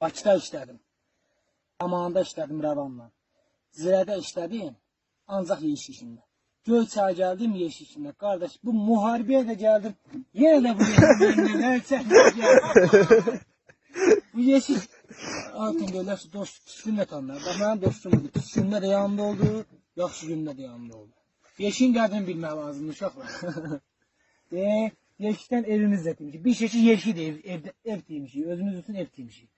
Bakıda işlədim. Zamanında işlədim rəvanla. Zirədə işlədim, ancaq yeşik işində. Göyçay gəldim yeşik. Qardaş, bu müharibəyə də gəldim. Yenə də bu yeşiklər bu yeşik altın göylər dost püskün də tanlar. benim dostum budur. Püskündə də yanında oldu, yaxşı gündə də yanında oldu. Yeşin qədrini bilmək lazımdır uşaqlar. e, yeşikdən evimiz də. Bir şey ki de də ev, ev demişik. Özümüz üçün ev demişik.